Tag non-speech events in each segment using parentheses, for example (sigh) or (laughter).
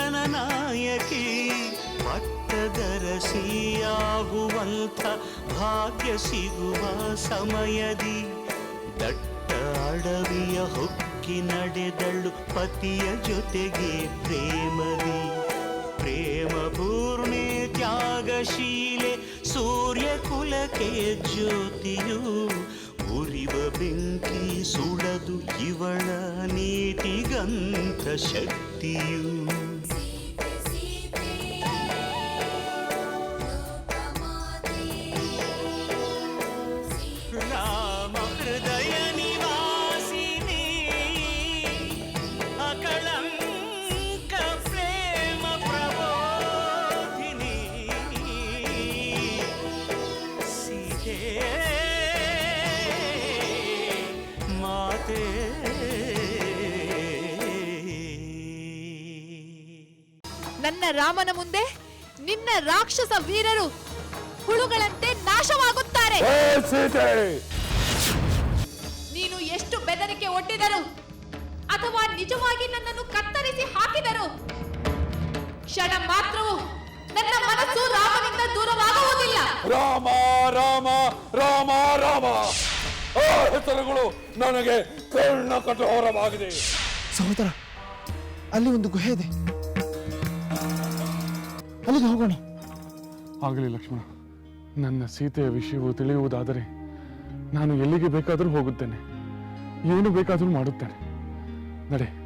ರಾಮಚಂದ್ರನ ನಾಯಕಿ ಪಟ್ಟದರಸಿಯಾಗುವಂಥ ಭಾಗ್ಯ ಸಿಗುವ ಸಮಯದಿ. ದಟ್ಟ ಅಡವಿಯ ಹೊಕ್ಕಿ ನಡೆದಳು ಪತಿಯ ಜೊತೆಗೆ ಪ್ರೇಮದಿ. ಪ್ರೇಮ ಪೂರ್ಣೆ ತ್ಯಾಗಶೀಲೆ, ಸೂರ್ಯ ಕುಲಕ್ಕೆ ಜ್ಯೋತಿಯು. ಉರಿವ ಬೆಂಕಿ ಸುಳದು ಇವಳ ನೀತಿಗಂತ ಶಕ್ತಿಯು. ರಾಮನ ಮುಂದೆ ನಿನ್ನ ರಾಕ್ಷಸ ವೀರರು ಹುಳುಗಳಂತೆ ನಾಶವಾಗುತ್ತಾರೆ. ಸೀತೆ ನೀನು ಎಷ್ಟು ಬೆದರಿಕೆ ಒಡ್ಡಿದರು ಅಥವಾ ನಿಜವಾಗಿ ನನ್ನನ್ನು ಕತ್ತರಿಸಿ ಹಾಕಿದರು ಕ್ಷಣ ಮಾತ್ರವೂ ನನ್ನ ಮನಸ್ಸು ರಾಮನಿಂದ ದೂರವಾಗುವುದಿಲ್ಲ. ರಾಮ ರಾಮ ರಾಮ ರಾಮ. ಆ ಹೆಸರುಗಳು ನನಗೆ ಕರ್ಣ ಕಠೋರವಾಗಿದೆ. ಸಹೋದರ ಅಲ್ಲಿ ಒಂದು ಗುಹೆ ಇದೆ. ಅಲ್ಲಿಗೆ ಹೋಗೋಣ. ಆಗಲಿ ಲಕ್ಷ್ಮಣ, ನನ್ನ ಸೀತೆಯ ವಿಷಯವು ತಿಳಿಯುವುದಾದರೆ ನಾನು ಎಲ್ಲಿಗೆ ಬೇಕಾದರೂ ಹೋಗುತ್ತೇನೆ. ಏನು ಬೇಕಾದರೂ ಮಾಡುತ್ತೇನೆ. ನಡೆ.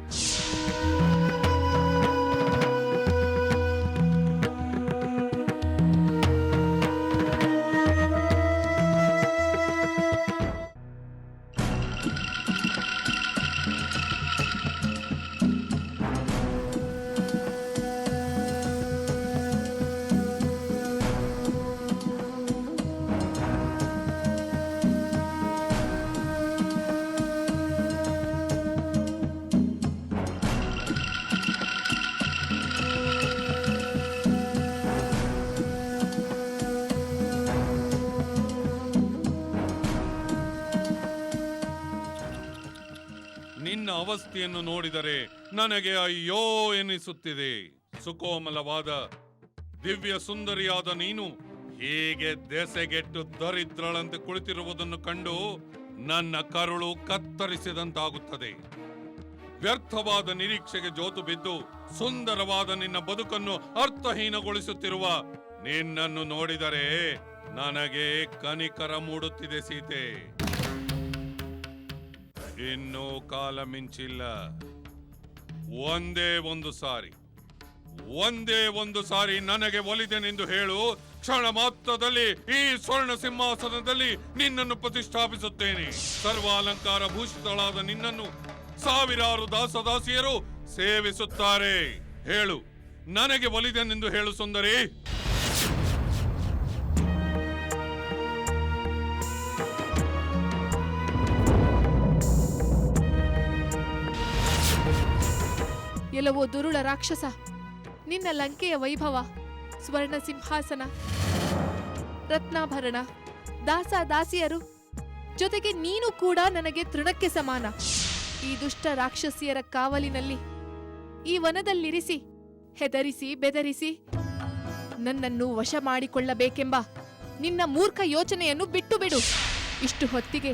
ಅವಸ್ಥೆಯನ್ನು ನೋಡಿದರೆ ನನಗೆ ಅಯ್ಯೋ ಎನಿಸುತ್ತಿದೆ ಸುಕೋಮಲವಾದ, ದಿವ್ಯ ಸುಂದರಿಯಾದ ನೀನು ಹೀಗೆ ದೆಸೆಗೆಟ್ಟು ದರಿದ್ರಳಂತೆ ಕುಳಿತಿರುವುದನ್ನು ಕಂಡು ನನ್ನ ಕರುಳು ಕತ್ತರಿಸಿದಂತಾಗುತ್ತದೆ. ವ್ಯರ್ಥವಾದ ನಿರೀಕ್ಷೆಗೆ ಜೋತು ಬಿದ್ದು ಸುಂದರವಾದ ನಿನ್ನ ಬದುಕನ್ನು ಅರ್ಥಹೀನಗೊಳಿಸುತ್ತಿರುವ ನಿನ್ನನ್ನು ನೋಡಿದರೆ ನನಗೆ ಕನಿಕರ ಮೂಡುತ್ತಿದೆ ಸೀತೆ. ಇನ್ನೂ ಕಾಲ ಮಿಂಚಿಲ್ಲ. ಒಂದೇ ಒಂದು ಸಾರಿ, ಒಂದೇ ಒಂದು ಸಾರಿ ನನಗೆ ಒಲಿದೆನೆಂದು ಹೇಳು. ಕ್ಷಣ ಮಾತ್ರದಲ್ಲಿ ಈ ಸ್ವರ್ಣ ಸಿಂಹಾಸನದಲ್ಲಿ ನಿನ್ನನ್ನು ಪ್ರತಿಷ್ಠಾಪಿಸುತ್ತೇನೆ. ಸರ್ವಾಲಂಕಾರ ಭೂಷಿತಳಾದ ನಿನ್ನನ್ನು ಸಾವಿರಾರು ದಾಸದಾಸಿಯರು ಸೇವಿಸುತ್ತಾರೆ. ಹೇಳು, ನನಗೆ ಒಲಿದೆನೆಂದು ಹೇಳು ಸುಂದರಿ. ಎಲ್ಲವೋ ದುರುಳ ರಾಕ್ಷಸ. ನಿನ್ನ ಲಂಕೆಯ ವೈಭವ, ಸ್ವರ್ಣ ಸಿಂಹಾಸನ, ರತ್ನಾಭರಣ ದಾಸ ದಾಸಿಯರು ಜೊತೆಗೆ ನೀನು ಕೂಡ ನನಗೆ ತೃಣಕ್ಕೆ ಸಮಾನ. ಈ ದುಷ್ಟ ರಾಕ್ಷಸಿಯರ ಕಾವಲಿನಲ್ಲಿ ಈ ವನದಲ್ಲಿರಿಸಿ, ಹೆದರಿಸಿ, ಬೆದರಿಸಿ, ನನ್ನನ್ನು ವಶ ಮಾಡಿಕೊಳ್ಳಬೇಕೆಂಬ ನಿನ್ನ ಮೂರ್ಖ ಯೋಚನೆಯನ್ನು ಬಿಟ್ಟು ಬಿಡು ಇಷ್ಟು ಹೊತ್ತಿಗೆ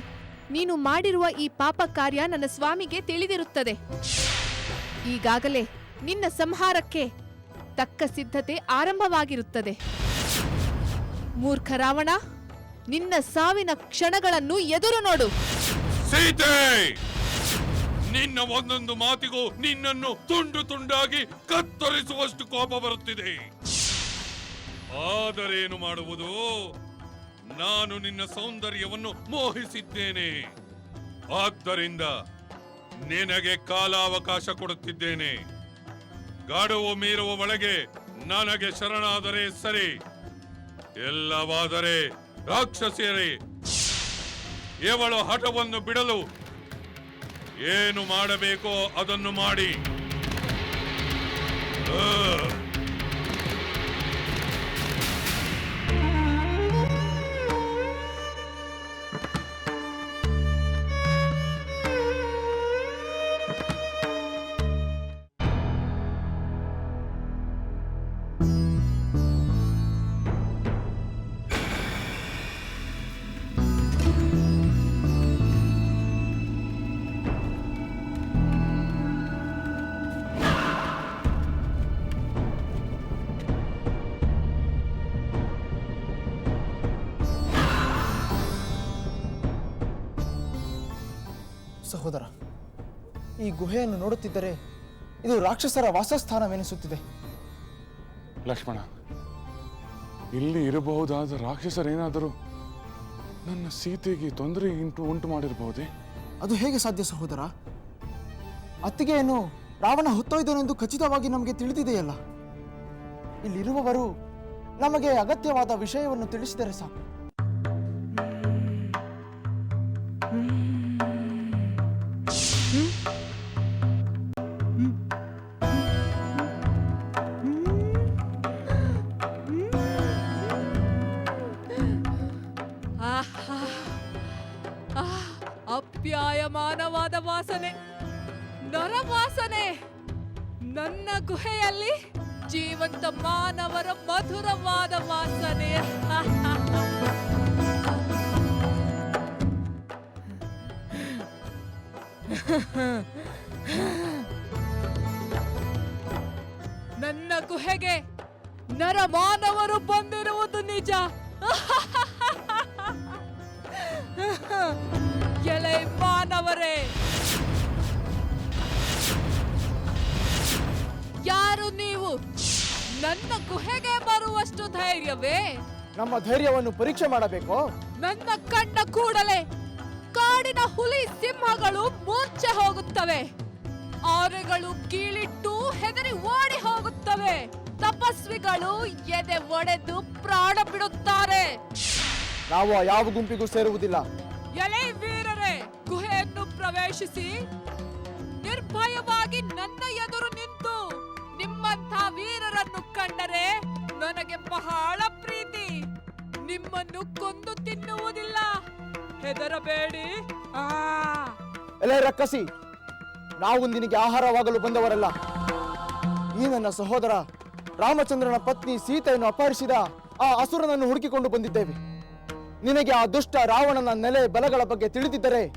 ನೀನು ಮಾಡಿರುವ ಈ ಪಾಪ ಕಾರ್ಯ ನನ್ನ ಸ್ವಾಮಿಗೆ ತಿಳಿದಿರುತ್ತದೆ. ಈಗಾಗಲೇ ನಿನ್ನ ಸಂಹಾರಕ್ಕೆ ತಕ್ಕ ಸಿದ್ಧತೆ ಆರಂಭವಾಗಿರುತ್ತದೆ. ಮೂರ್ಖ ರಾವಣ, ನಿನ್ನ ಸಾವಿನ ಕ್ಷಣಗಳನ್ನು ಎದುರು ನೋಡು. ಸೀತೆ, ನಿನ್ನ ಒಂದೊಂದು ಮಾತಿಗೂ ನಿನ್ನನ್ನು ತುಂಡು ತುಂಡಾಗಿ ಕತ್ತರಿಸುವಷ್ಟು ಕೋಪ ಬರುತ್ತಿದೆ. ಆದರೇನು ಮಾಡುವುದು? ನಾನು ನಿನ್ನ ಸೌಂದರ್ಯವನ್ನು ಮೋಹಿಸಿದ್ದೇನೆ. ಆದ್ದರಿಂದ ನಿನಗೆ ಕಾಲಾವಕಾಶ ಕೊಡುತ್ತಿದ್ದೇನೆ. ಗಾಡುವು ಮೀರುವ ಒಳಗೆ ನನಗೆ ಶರಣಾದರೆ ಸರಿ. ಎಲ್ಲವಾದರೆ ರಾಕ್ಷಸಿಯರೇ, ಇವಳು ಹಠವನ್ನು ಬಿಡಲು ಏನು ಮಾಡಬೇಕೋ ಅದನ್ನು ಮಾಡಿ. ಸಹೋದರ ಈ ಗುಹೆಯನ್ನು ನೋಡುತ್ತಿದ್ದರೆ ಇದು ರಾಕ್ಷಸರ ವಾಸಸ್ಥಾನವೆನಿಸುತ್ತಿದೆ. ಲಕ್ಷ್ಮಣ ಇಲ್ಲಿ ಇರಬಹುದಾದ ರಾಕ್ಷಸರೇನಾದರೂ ನನ್ನ ಸೀತೆಗೆ ತೊಂದರೆ ಉಂಟು ಉಂಟು ಮಾಡಿರಬಹುದೇ? ಅದು ಹೇಗೆ ಸಾಧ್ಯ ಸಹೋದರ? ಅತ್ತಿಗೆಯನ್ನು ರಾವಣ ಹೊತ್ತೊಯ್ದನೆಂದು ಖಚಿತವಾಗಿ ನಮಗೆ ತಿಳಿದಿದೆಯಲ್ಲ? ಇಲ್ಲಿರುವವರು ನಮಗೆ ಅಗತ್ಯವಾದ ವಿಷಯವನ್ನು ತಿಳಿಸಿದರೆ ಸಾಕು. ವಾಸನೆ ನರವಾಸನೆ ನನ್ನ ಗುಹೆಯಲ್ಲಿ ಜೀವಂತ ಮಾನವರ ಮಧುರವಾದ ವಾಸನೆ. ನನ್ನ ಗುಹೆಗೆ ನರ ಮಾನವರು ಬಂದಿರುವುದು ನಿಜ. ಎಲೆ ಮಾನವರೇ. ಯಾರು ನೀವು? ನನ್ನ ಗುಹೆಗೆ ಬರುವಷ್ಟು ಧೈರ್ಯವೇ? ನಮ್ಮ ಧೈರ್ಯವನ್ನು ಪರೀಕ್ಷೆ ಮಾಡಬೇಕು. ನನ್ನ ಕಣ್ಣ ಕೂಡಲೇ ಕಾಡಿನ ಹುಲಿ ಸಿಂಹಗಳು ಮೂರ್ಛೆ ಹೋಗುತ್ತವೆ. ಆರೆಗಳು ಕೀಳಿಟ್ಟು ಹೆದರಿ ಓಡಿ ಹೋಗುತ್ತವೆ. ತಪಸ್ವಿಗಳು ಎದೆ ಒಡೆದು ಪ್ರಾಣ ಬಿಡುತ್ತಾರೆ. ನಾವು ಯಾವ ಗುಂಪಿಗೂ ಸೇರುವುದಿಲ್ಲ. ಎಲೆ ವೀರರೇ ಗುಹೆಯನ್ನು ಪ್ರವೇಶಿಸಿ. ನಿರ್ಭಯವಾಗಿ ನನ್ನ ನಿಮ್ಮಂಥ ವೀರರನ್ನು ಕಂಡರೆ ನನಗೆ ಬಹಳ ಪ್ರೀತಿ. ನಿಮ್ಮನ್ನು ಕೊಂದು ತಿನ್ನುವುದಿಲ್ಲ. ಹೆದರಬೇಡಿ. ಆ. ಎಲೆ ರಕ್ಕಸಿ ನಾವು ನಿನಗೆ ಆಹಾರವಾಗಲು ಬಂದವರಲ್ಲ. ಈ ನನ್ನ ಸಹೋದರ ರಾಮಚಂದ್ರನ ಪತ್ನಿ ಸೀತೆಯನ್ನು ಅಪಹರಿಸಿದ ಆ ಅಸುರನನ್ನು ಹುಡುಕಿಕೊಂಡು ಬಂದಿದ್ದೇವೆ. ನಿನಗೆ ಆ ದುಷ್ಟ ರಾವಣನ ನೆಲೆ ಬಲಗಳ ಬಗ್ಗೆ ತಿಳಿದಿದ್ದರೆ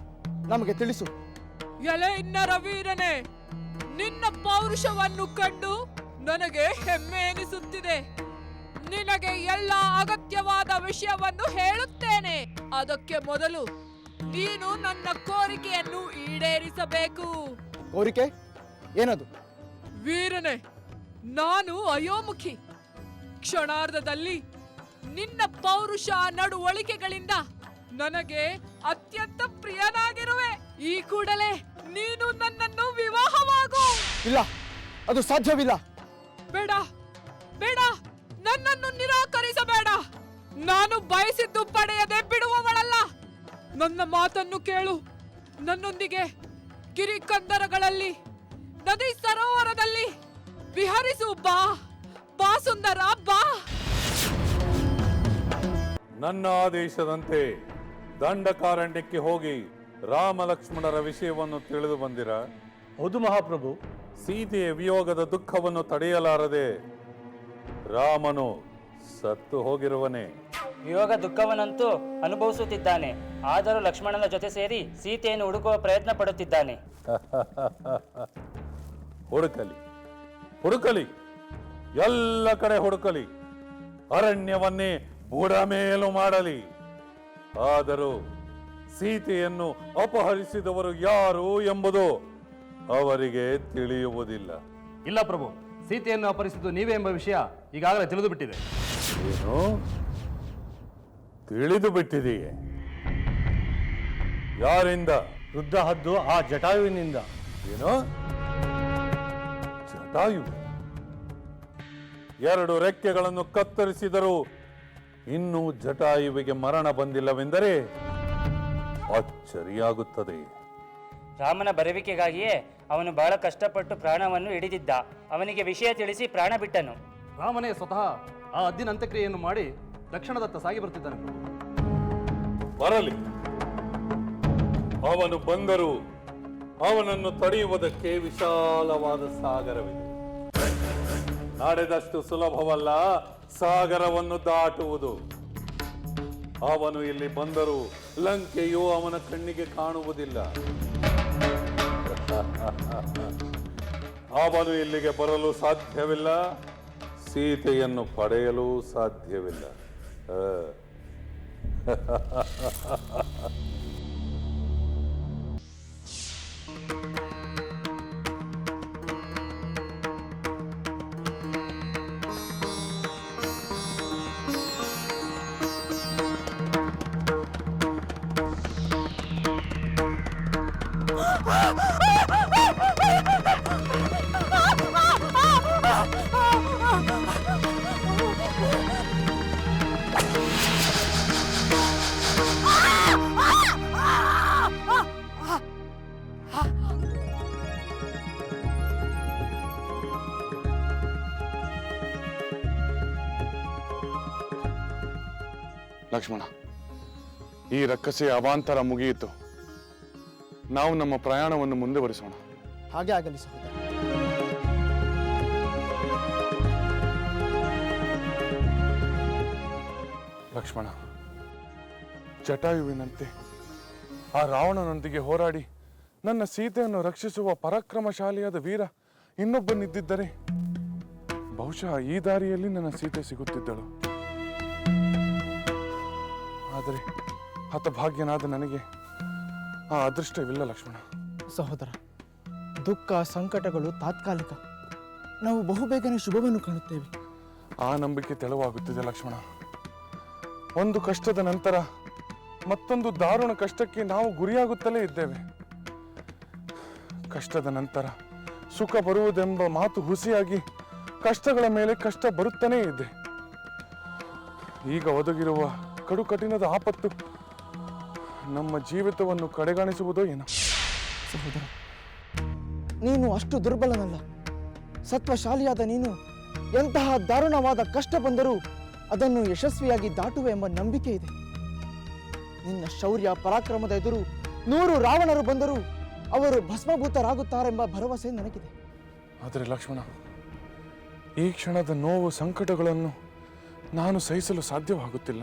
ನಮಗೆ ತಿಳಿಸು. ಎಲೆ ಇನ್ನರ ವೀರನೇ ನಿನ್ನ ಪೌರುಷವನ್ನು ಕಂಡು ನನಗೆ ಹೆಮ್ಮೆ ಎನಿಸುತ್ತಿದೆ. ನಿನಗೆ ಎಲ್ಲ ಅಗತ್ಯವಾದ ವಿಷಯವನ್ನು ಹೇಳುತ್ತೇನೆ. ಅದಕ್ಕೆ ಮೊದಲು ನೀನು ನನ್ನ ಕೋರಿಕೆಯನ್ನು ಈಡೇರಿಸಬೇಕು. ಕೋರಿಕೆ? ಏನದು? ವೀರನೇ ನಾನು ಅಯೋಮುಖಿ. ಕ್ಷಣಾರ್ಧದಲ್ಲಿ ನಿನ್ನ ಪೌರುಷ ನಡುವಳಿಕೆಗಳಿಂದ ನನಗೆ ಅತ್ಯಂತ ಪ್ರಿಯನಾಗಿರುವೆ. ಈ ಕೂಡಲೇ ನೀನು ನನ್ನನ್ನು ವಿವಾಹವಾಗು. ಇಲ್ಲ ಅದು ಸಾಧ್ಯವಿಲ್ಲ. ಬೇಡ ಬೇಡ ನನ್ನನ್ನು ನಿರಾಕರಿಸಬೇಡ. ನಾನು ಬಯಸಿದ್ದು ಪಡೆಯದೆ ಬಿಡುವವಳಲ್ಲ. ನನ್ನ ಮಾತನ್ನು ಕೇಳು. ನನ್ನೊಂದಿಗೆ ಗಿರಿಕಂದರಗಳಲ್ಲಿ ನದಿ ಸರೋವರದಲ್ಲಿ ವಿಹರಿಸು ಬಾ ಬಾ ಸುಂದರ ಬಾ. ನನ್ನ ಆದೇಶದಂತೆ ದಂಡಕಾರಣ್ಯಕ್ಕೆ ಹೋಗಿ ರಾಮ ಲಕ್ಷ್ಮಣರ ವಿಷಯವನ್ನು ತಿಳಿದು ಬಂದಿರ? ಹೌದು ಮಹಾಪ್ರಭು. ಸೀತೆಯ ವಿಯೋಗದ ದುಃಖವನ್ನು ತಡೆಯಲಾರದೆ ರಾಮನು ಸತ್ತು ಹೋಗಿರುವನೇ. ಯೋಗ ದುಃಖವನ್ನಂತೂ ಅನುಭವಿಸುತ್ತಿದ್ದಾನೆ. ಆದರೂ ಲಕ್ಷ್ಮಣನ ಜೊತೆ ಸೇರಿ ಸೀತೆಯನ್ನು ಹುಡುಕುವ ಪ್ರಯತ್ನ ಪಡುತ್ತಿದ್ದಾನೆ. (laughs) ಹುಡುಕಲಿ ಹುಡುಕಲಿ ಎಲ್ಲ ಕಡೆ ಹುಡುಕಲಿ. ಅರಣ್ಯವನ್ನೇ ಬುಡಮೇಲು ಮಾಡಲಿ. ಆದರೂ ಸೀತೆಯನ್ನು ಅಪಹರಿಸಿದವರು ಯಾರು ಎಂಬುದು ಅವರಿಗೆ ತಿಳಿಯುವುದಿಲ್ಲ. ಇಲ್ಲ ಪ್ರಭು ಸೀತೆಯನ್ನು ಅಪರಿಸಿದ್ದು ನೀವೇ ಎಂಬ ವಿಷಯ ಈಗಾಗಲೇ ತಿಳಿದು ಬಿಟ್ಟಿದೆ ಏನು? ತಿಳಿದು ಬಿಟ್ಟಿದೆಯೇ ಯಾರಿಂದ? ಯುದ್ಧ ಹದ್ದು ಆ ಜಟಾಯುವಿನಿಂದ. ಏನು? ಜಟಾಯು ಎರಡು ರೆಕ್ಕೆಗಳನ್ನು ಕತ್ತರಿಸಿದರೂ ಇನ್ನೂ ಜಟಾಯುವಿಗೆ ಮರಣ ಬಂದಿಲ್ಲವೆಂದರೆ ಅಚ್ಚರಿಯಾಗುತ್ತದೆ ರಾಮನ ಬರುವಿಕೆಗಾಗಿಯೇ ಅವನು ಬಹಳ ಕಷ್ಟಪಟ್ಟು ಪ್ರಾಣವನ್ನು ಹಿಡಿದಿದ್ದ. ಅವನಿಗೆ ವಿಷಯ ತಿಳಿಸಿ ಪ್ರಾಣ ಬಿಟ್ಟನು. ರಾಮನೇ ಸ್ವತಃ ಆ ಹದ್ದಿನ ಅಂತ್ಯಕ್ರಿಯೆಯನ್ನು ಮಾಡಿ ದಕ್ಷಿಣದತ್ತ ಸಾಗಿ ಬರ್ತಿದ್ದಾನೆ. ಬರಲಿ. ಅವನು ಬಂದರೂ ಅವನನ್ನು ತಡೆಯುವುದಕ್ಕೆ ವಿಶಾಲವಾದ ಸಾಗರವಿದೆ. ನಡೆದಷ್ಟು ಸುಲಭವಲ್ಲ ಸಾಗರವನ್ನು ದಾಟುವುದು. ಅವನು ಇಲ್ಲಿ ಬಂದರೂ ಲಂಕೆಯು ಅವನ ಕಣ್ಣಿಗೆ ಕಾಣುವುದಿಲ್ಲ. ಅವನು ಇಲ್ಲಿಗೆ ಬರಲು ಸಾಧ್ಯವಿಲ್ಲ ಸೀತೆಯನ್ನು ಪಡೆಯಲು ಸಾಧ್ಯವಿಲ್ಲ. (laughs) ಲಕ್ಷ್ಮಣ ಈ ರಕ್ಕಸೆಯ ಅವಾಂತರ ಮುಗಿಯಿತು. ನಾವು ನಮ್ಮ ಪ್ರಯಾಣವನ್ನು ಮುಂದುವರಿಸೋಣ. ಹಾಗೆ ಆಗಲಿ ಸಹೋದರ. ಲಕ್ಷ್ಮಣ ಜಟಾಯುವಿನಂತೆ ಆ ರಾವಣನೊಂದಿಗೆ ಹೋರಾಡಿ ನನ್ನ ಸೀತೆಯನ್ನು ರಕ್ಷಿಸುವ ಪರಾಕ್ರಮಶಾಲಿಯಾದ ವೀರ ಇನ್ನೊಬ್ಬನಿದ್ದಿದ್ದರೆ ಬಹುಶಃ ಈ ದಾರಿಯಲ್ಲಿ ನನ್ನ ಸೀತೆ ಸಿಗುತ್ತಿದ್ದಳು. ಆದರೆ ಹತಭಾಗ್ಯನಾದ ನನಗೆ ಆ ಅದೃಷ್ಟವಿಲ್ಲ ಲಕ್ಷ್ಮಣ. ಸಹೋದರ ದುಃಖ ಸಂಕಟಗಳು ತಾತ್ಕಾಲಿಕ. ನಾವು ಬಹುಬೇಗನೆ ಶುಭವನ್ನು ಕಾಣುತ್ತೇವೆ. ಆ ನಂಬಿಕೆ ತೆಳುವಾಗುತ್ತಿದೆ ಲಕ್ಷ್ಮಣ. ಒಂದು ಕಷ್ಟದ ನಂತರ ಮತ್ತೊಂದು ದಾರುಣ ಕಷ್ಟಕ್ಕೆ ನಾವು ಗುರಿಯಾಗುತ್ತಲೇ ಇದ್ದೇವೆ. ಕಷ್ಟದ ನಂತರ ಸುಖ ಬರುವುದೆಂಬ ಮಾತು ಹುಸಿಯಾಗಿ ಕಷ್ಟಗಳ ಮೇಲೆ ಕಷ್ಟ ಬರುತ್ತಲೇ ಇದೆ. ಈಗ ಒದಗಿರುವ ಕಡು ಕಠಿಣದ ಆಪತ್ತು ನಮ್ಮ ಜೀವಿತವನ್ನು ಕಡೆಗಾಣಿಸುವುದೋ ಏನೋ. ಸಹೋದರ ನೀನು ಅಷ್ಟು ದುರ್ಬಲನಲ್ಲ. ಸತ್ವಶಾಲಿಯಾದ ನೀನು ಎಂತಹ ದಾರುಣವಾದ ಕಷ್ಟ ಬಂದರೂ ಅದನ್ನು ಯಶಸ್ವಿಯಾಗಿ ದಾಟುವೆ ಎಂಬ ನಂಬಿಕೆ ಇದೆ. ನಿನ್ನ ಶೌರ್ಯ ಪರಾಕ್ರಮದ ಎದುರು ನೂರು ರಾವಣರು ಬಂದರೂ ಅವರು ಭಸ್ಮಭೂತರಾಗುತ್ತಾರೆಂಬ ಭರವಸೆ ನನಗಿದೆ. ಆದರೆ ಲಕ್ಷ್ಮಣ ಈ ಕ್ಷಣದ ನೋವು ಸಂಕಟಗಳನ್ನು ನಾನು ಸಹಿಸಲು ಸಾಧ್ಯವಾಗುತ್ತಿಲ್ಲ.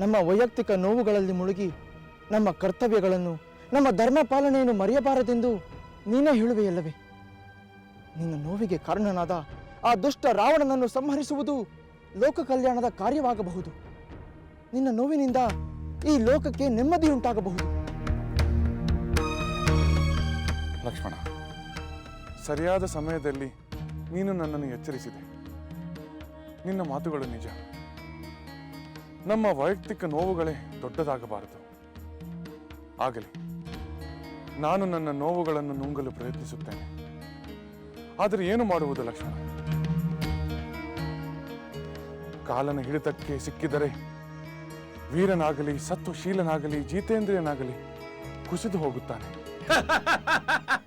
ನಮ್ಮ ವೈಯಕ್ತಿಕ ನೋವುಗಳಲ್ಲಿ ಮುಳುಗಿ, ನಮ್ಮ ಕರ್ತವ್ಯಗಳನ್ನು, ನಮ್ಮ ಧರ್ಮ ಪಾಲನೆಯನ್ನು ಮರೆಯಬಾರದೆಂದು ನೀನೇ ಹೇಳುವೆಯಲ್ಲವೇ? ನಿನ್ನ ನೋವಿಗೆ ಕಾರಣನಾದ ಆ ದುಷ್ಟ ರಾವಣನನ್ನು ಸಂಹರಿಸುವುದು ಲೋಕ ಕಲ್ಯಾಣದ ಕಾರ್ಯವಾಗಬಹುದು. ನಿನ್ನ ನೋವಿನಿಂದ ಈ ಲೋಕಕ್ಕೆ ನೆಮ್ಮದಿಯುಂಟಾಗಬಹುದು. ಲಕ್ಷ್ಮಣ, ಸರಿಯಾದ ಸಮಯದಲ್ಲಿ ನೀನು ನನ್ನನ್ನು ಎಚ್ಚರಿಸಿದೆ. ನಿನ್ನ ಮಾತುಗಳು ನಿಜ. ನಮ್ಮ ವೈಯಕ್ತಿಕ ನೋವುಗಳೇ ದೊಡ್ಡದಾಗಬಾರದು. ಆಗಲಿ, ನಾನು ನನ್ನ ನೋವುಗಳನ್ನು ನುಂಗಲು ಪ್ರಯತ್ನಿಸುತ್ತೇನೆ. ಆದರೆ ಏನು ಮಾಡುವುದು ಲಕ್ಷ್ಮಣ? ಕಾಲನ ಹಿಡಿತಕ್ಕೆ ಸಿಕ್ಕಿದರೆ ವೀರನಾಗಲಿ, ಸತ್ವಶೀಲನಾಗಲಿ, ಜಿತೇಂದ್ರಿಯನಾಗಲಿ ಕುಸಿದು ಹೋಗುತ್ತಾನೆ. (laughs)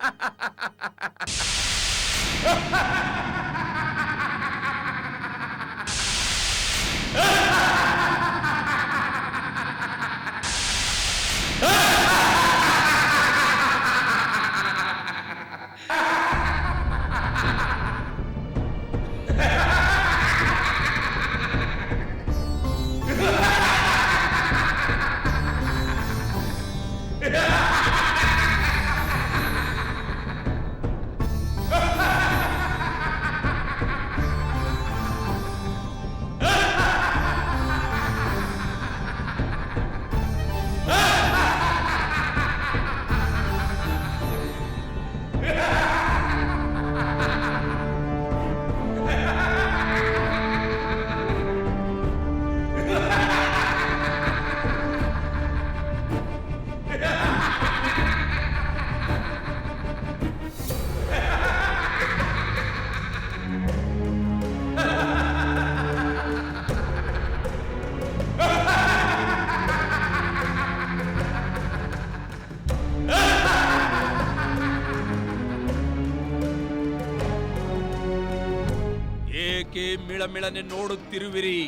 ನೋಡುತ್ತಿರುವಿರಿ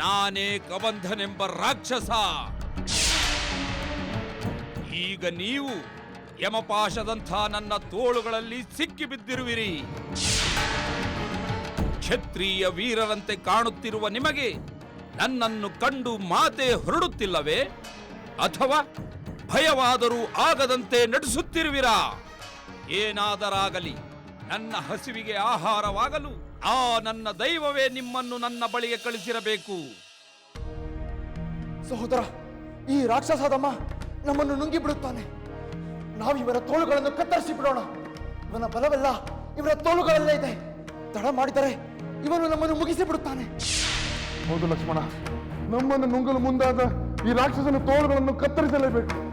ನಾನೇ ಕಬಂಧನೆಂಬ ರಾಕ್ಷಸ. ಈಗ ನೀವು ಯಮಪಾಶದಂಥ ನನ್ನ ತೋಳುಗಳಲ್ಲಿ ಸಿಕ್ಕಿಬಿದ್ದಿರುವಿರಿ ಕ್ಷತ್ರಿಯ ವೀರರಂತೆ ಕಾಣುತ್ತಿರುವ ನಿಮಗೆ ನನ್ನನ್ನು ಕಂಡು ಮಾತೆ ಹೊರಡುತ್ತಿಲ್ಲವೇ? ಅಥವಾ ಭಯವಾದರೂ ಆಗದಂತೆ ನಟಿಸುತ್ತಿರುವಿರಾ ಏನಾದರಾಗಲಿ ನನ್ನ ಹಸಿವಿಗೆ ಆಹಾರವಾಗಲು ಆ ನನ್ನ ದೈವವೇ ನಿಮ್ಮನ್ನು ನನ್ನ ಬಳಿಗೆ ಕಳಿಸಿರಬೇಕು. ಸಹೋದರ ಈ ರಾಕ್ಷಸದಮ್ಮ ನಮ್ಮನ್ನು ನುಂಗಿ ಬಿಡುತ್ತಾನೆ. ನಾವು ಇವರ ತೋಳುಗಳನ್ನು ಕತ್ತರಿಸಿ ಬಿಡೋಣ. ಇವನ ಬಲವೆಲ್ಲ ಇವರ ತೋಳುಗಳಲ್ಲೇ ಇದೆ. ತಡ ಮಾಡಿದರೆ ಇವನು ನಮ್ಮನ್ನು ಮುಗಿಸಿ ಬಿಡುತ್ತಾನೆ. ಹೌದು ಲಕ್ಷ್ಮಣ ನಮ್ಮನ್ನು ನುಂಗಲು ಮುಂದಾದ ಈ ರಾಕ್ಷಸನ ತೋಳುಗಳನ್ನು ಕತ್ತರಿಸಲೇಬೇಕು.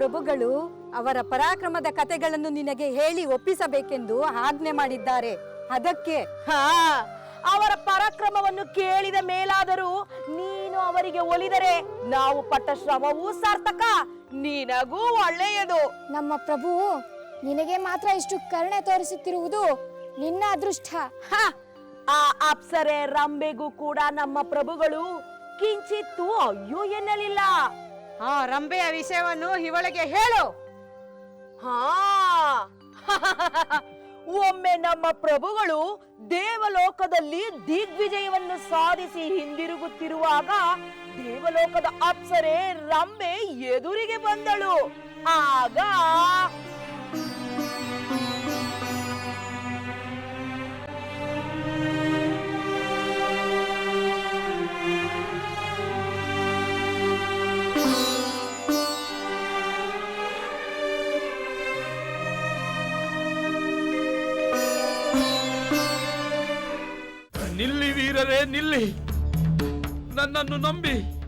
ಪ್ರಭುಗಳು ಅವರ ಪರಾಕ್ರಮದ ಕಥೆಗಳನ್ನು ನಿನಗೆ ಹೇಳಿ ಒಪ್ಪಿಸಬೇಕೆಂದು ಆಜ್ಞೆ ಮಾಡಿದ್ದಾರೆ. ಅದಕ್ಕೆ ಹಾ ಅವರ ಪರಾಕ್ರಮವನ್ನು ಕೇಳಿದ ಮೇಲಾದರೂ ನೀನು ಅವರಿಗೆ ಒಲಿದರೆ ನಾವು ಪಟ್ಟ ಶ್ರಮವೂ ಸಾರ್ಥಕ ನಿನಗೂ ಒಳ್ಳೆಯದು. ನಮ್ಮ ಪ್ರಭು ನಿನಗೆ ಮಾತ್ರ ಇಷ್ಟು ಕರುಣೆ ತೋರಿಸುತ್ತಿರುವುದು ನಿನ್ನ ಅದೃಷ್ಟ. ಹ, ಆ ಅಪ್ಸರೆ ರಂಬೆಗೂ ಕೂಡ ನಮ್ಮ ಪ್ರಭುಗಳು ಕಿಂಚಿತ್ತು ಅಯ್ಯೋ ಎನ್ನಲಿಲ್ಲ. ಆ ರಂಬೆಯ ವಿಷಯವನ್ನು ಇವಳಿಗೆ ಹೇಳು. ಹಾ. (laughs) ಒಮ್ಮೆ ನಮ್ಮ ಪ್ರಭುಗಳು ದೇವಲೋಕದಲ್ಲಿ ದಿಗ್ವಿಜಯವನ್ನು ಸಾಧಿಸಿ ಹಿಂದಿರುಗುತ್ತಿರುವಾಗ ದೇವಲೋಕದ ಅಪ್ಸರೆ ರಂಬೆ ಎದುರಿಗೆ ಬಂದಳು. ಆಗ ನಿಲ್ಲಿ ವೀರರೇ ನಿಲ್ಲಿ. ನನ್ನನ್ನು ನಂಬಿ.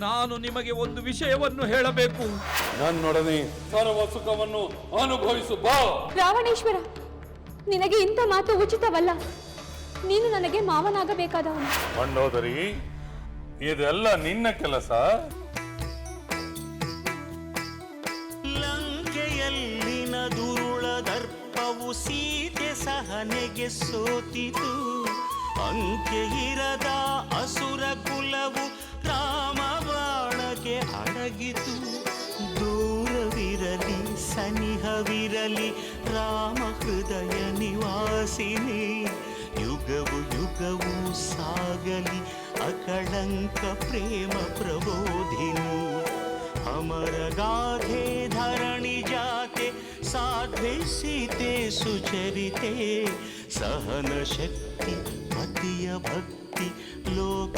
ನಾನು ನಿಮಗೆ ಒಂದು ವಿಷಯವನ್ನು ಹೇಳಬೇಕು. ನನ್ನೊಡನೆ ಸರ್ವ ಸುಖವನ್ನು ಅನುಭವಿಸು ಬಾ. ರಾವಣೇಶ್ವರ ನಿನಗೆ ಇಂಥ ಮಾತು ಉಚಿತವಲ್ಲ. ನೀನು ನನಗೆ ಮಾವನಾಗಬೇಕಾದವನು. ಮಂಡೋದರಿ ಇದೆಲ್ಲ ನಿನ್ನ ಕೆಲಸ. ಲಂಕೆಯಲ್ಲಿನ ದುರುಳ ದರ್ಪವು ಸೀತೆ ಸಹನೆಗೆ ಸೋತಿತು. ಅಂಕೆ ಇರದ ಅಸುರ ಕುಲವು ರಾಮ ಬಾಣಕ್ಕೆ ಅಡಗಿತು. ದೂರವಿರಲಿ, ಸನಿಹವಿರಲಿ, ರಾಮ ಹೃದಯ ನಿವಾಸಿನಿ. ಯುಗವು ಯುಗವು ಸಾಗಲಿ, ಅಕಳಂಕ ಪ್ರೇಮ ಪ್ರಬೋಧಿನಿ. ಅಮರ ಗಾಧೆ ಧರಣಿ ಜಾತೆ సాధ్విసితే సుచరితే सहनशक्ति मदीयभक्ति लोकमान्यवन्दिते